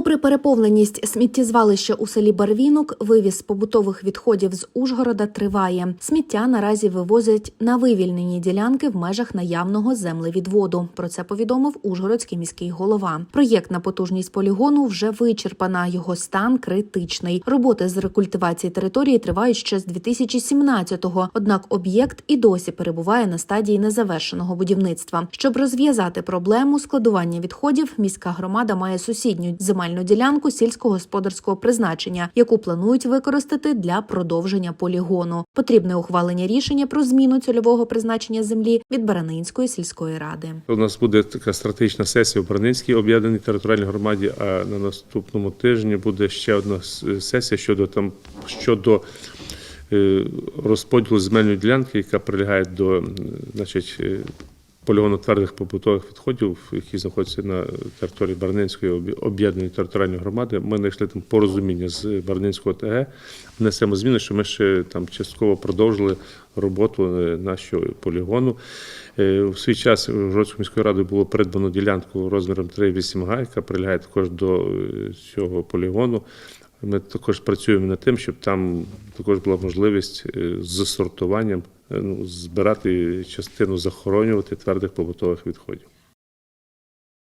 Попри переповненість сміттєзвалища у селі Барвінок, вивіз побутових відходів з Ужгорода триває. Сміття наразі вивозять на вивільнені ділянки в межах наявного землевідводу. Про це повідомив Ужгородський міський голова. Проєктна потужність полігону вже вичерпана. Його стан критичний. Роботи з рекультивації території тривають ще з 2017-го, Однак об'єкт і досі перебуває на стадії незавершеного будівництва. Щоб розв'язати проблему складування відходів, міська громада має сусідню земельну ділянку сільськогосподарського призначення, яку планують використати для продовження полігону. Потрібне ухвалення рішення про зміну цільового призначення землі від Баранинської сільської ради. У нас буде така стратегічна сесія в Бранинській об'єднаній територіальній громаді. А на наступному тижні буде ще одна сесія щодо там щодо е, розподілу земельної ділянки, яка прилягає до значить, е, полігону твердих побутових відходів, які знаходяться на території Барнинської об'єднаної територіальної громади. Ми знайшли там порозуміння з Барнинського ТГ. Внесемо зміни, що ми ще там частково продовжили роботу е, нашого полігону. Е, У свій час Жородською міською радою було придбано ділянку розміром 3,8 га, яка прилягає також до е, цього полігону. Ми також працюємо над тим, щоб там також була можливість е, з сортуванням е, ну, збирати частину захоронювати твердих побутових відходів.